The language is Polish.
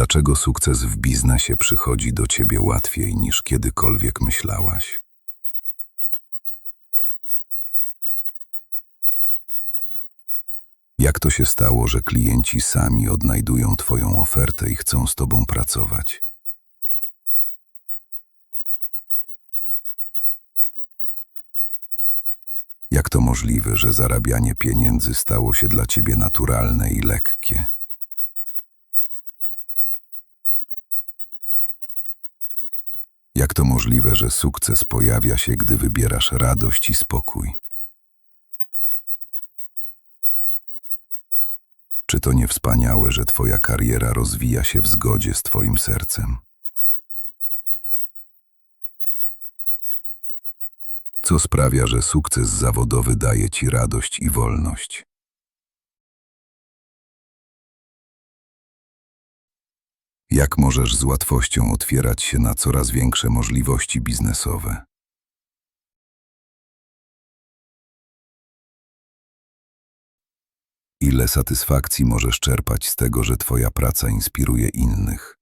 Dlaczego sukces w biznesie przychodzi do ciebie łatwiej niż kiedykolwiek myślałaś? Jak to się stało, że klienci sami odnajdują Twoją ofertę i chcą z Tobą pracować? Jak to możliwe, że zarabianie pieniędzy stało się dla Ciebie naturalne i lekkie? Jak to możliwe, że sukces pojawia się, gdy wybierasz radość i spokój? Czy to nie wspaniałe, że Twoja kariera rozwija się w zgodzie z Twoim sercem? Co sprawia, że sukces zawodowy daje Ci radość i wolność? Jak możesz z łatwością otwierać się na coraz większe możliwości biznesowe? Ile satysfakcji możesz czerpać z tego, że Twoja praca inspiruje innych?